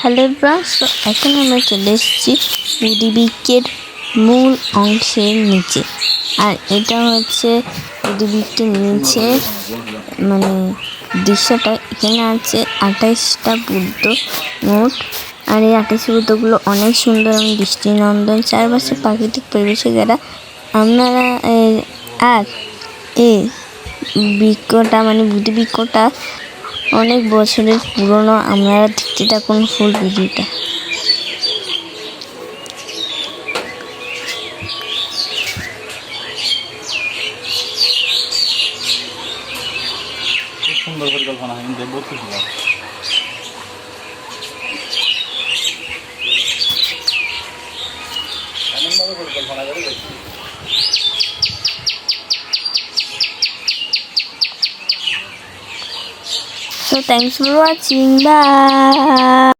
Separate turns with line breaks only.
Hello brass এখন আমরা চলে এসেছি উদিবিকের মূল অংশের নিচে আর এটা হচ্ছে উদিবিকের নিচে মানে দৃশ্যটা এখানে আছে আঠাইশটা বুদ্ধ মোট। আর এই আঠাশ বুদ্ধগুলো অনেক সুন্দর এবং দৃষ্টিনন্দন। চারপাশে প্রাকৃতিক পরিবেশে যারা, আপনারা আর এই বৃক্ষটা মানে বুদ্ধি বৃক্ষটা অনেক বছরের পুরনো আপনারা দেখতে থাকুন ফুল ভিডিওটা
পরিকল্পনা পরিকল্পনা করে
So thanks for watching. Bye.